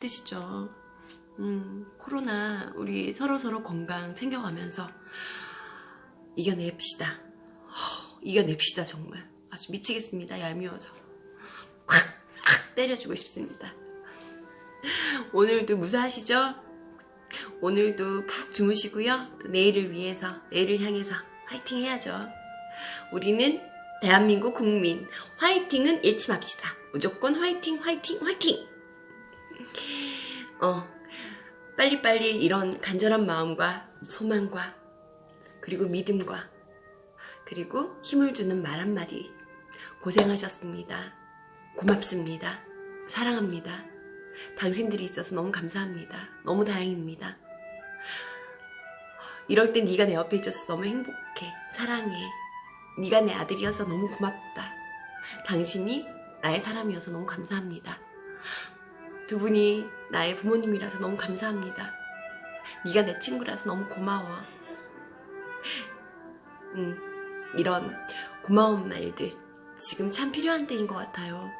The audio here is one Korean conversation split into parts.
뜻이죠. 음, 코로나 우리 서로 서로 건강 챙겨가면서 이겨냅시다. 허, 이겨냅시다 정말. 아주 미치겠습니다. 얄미워서. 콱! 콱! 때려주고 싶습니다. 오늘도 무사하시죠? 오늘도 푹 주무시고요. 또 내일을 위해서, 내일을 향해서 화이팅 해야죠. 우리는 대한민국 국민. 화이팅은 잃지 맙시다. 무조건 화이팅, 화이팅, 화이팅! 어, 빨리빨리 이런 간절한 마음과 소망과 그리고 믿음과 그리고 힘을 주는 말 한마디 고생하셨습니다. 고맙습니다. 사랑합니다. 당신들이 있어서 너무 감사합니다. 너무 다행입니다. 이럴 땐 네가 내 옆에 있어서 너무 행복해. 사랑해. 네가 내 아들이어서 너무 고맙다. 당신이 나의 사람이어서 너무 감사합니다. 두 분이 나의 부모님이라서 너무 감사합니다. 네가 내 친구라서 너무 고마워. 음, 이런 고마운 말들 지금 참 필요한 때인 것 같아요.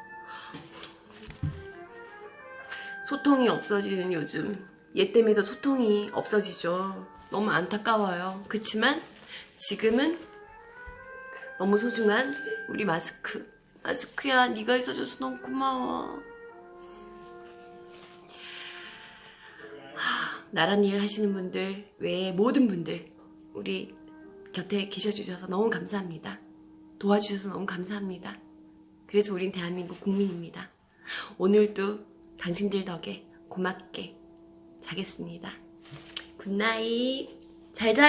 소통이 없어지는 요즘 얘 때문에도 소통이 없어지죠. 너무 안타까워요. 그렇지만 지금은 너무 소중한 우리 마스크. 마스크야, 네가 있어줘서 너무 고마워. 나란 일 하시는 분들 외에 모든 분들 우리 곁에 계셔주셔서 너무 감사합니다. 도와주셔서 너무 감사합니다. 그래서 우린 대한민국 국민입니다. 오늘도 당신들 덕에 고맙게 자겠습니다. 굿나잇. 잘 자요.